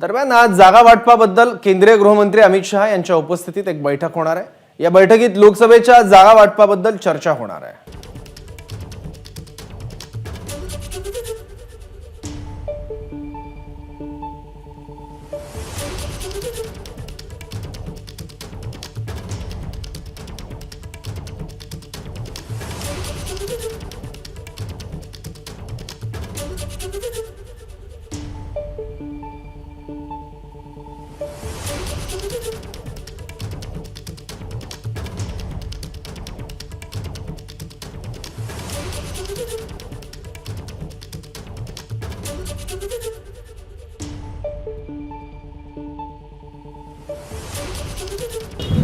दरम्यान आज जागा वाटपाबद्दल केंद्रीय गृहमंत्री अमित शहा यांच्या उपस्थितीत एक बैठक होणार आहे. या बैठकीत लोकसभेच्या जागा वाटपाबद्दल चर्चा होणार आहे.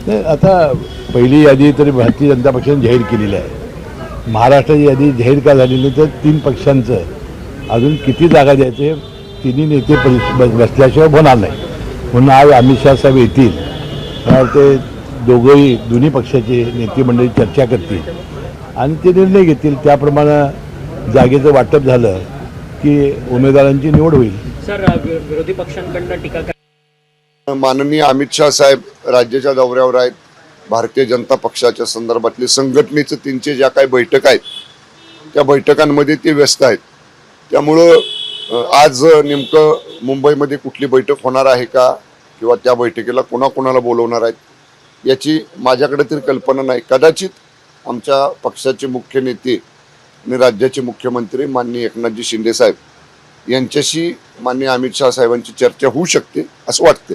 नाही आता पहिली यादी तरी भारतीय जनता पक्षाने जाहीर केलेली आहे. महाराष्ट्राची यादी जाहीर का झालेली तर तीन पक्षांचं अजून किती जागा द्यायचे तिन्ही नेते बसल्याशिवाय होणार नाही. म्हणून आज अमित शहा साहेब येतील. ते दोघंही दोन्ही पक्षाचे नेते मंडळी चर्चा करतील. आणि ते निर्णय घेतील. त्याप्रमाणे जागेचं वाटप झालं की उमेदवारांची निवड होईल. सर विरोधी पक्षांकडनं टीका माननीय अमित शाह साहेब राज्याच्या दौऱ्यावर आहेत. भारतीय जनता पक्षाच्या संदर्भातले संघटनेचं त्यांचे ज्या काही बैठक आहेत त्या बैठकांमध्ये ते व्यस्त आहेत. त्यामुळं आज नेमकं मुंबईमध्ये कुठली बैठक होणार आहे का किंवा त्या बैठकीला कोणाकोणाला बोलवणार आहेत याची माझ्याकडे तरी कल्पना नाही. कदाचित आमच्या पक्षाचे मुख्य नेते आणि राज्याचे मुख्यमंत्री माननीय एकनाथजी शिंदे साहेब यांच्याशी माननीय अमित शाह साहेबांची चर्चा होऊ शकते असं वाटते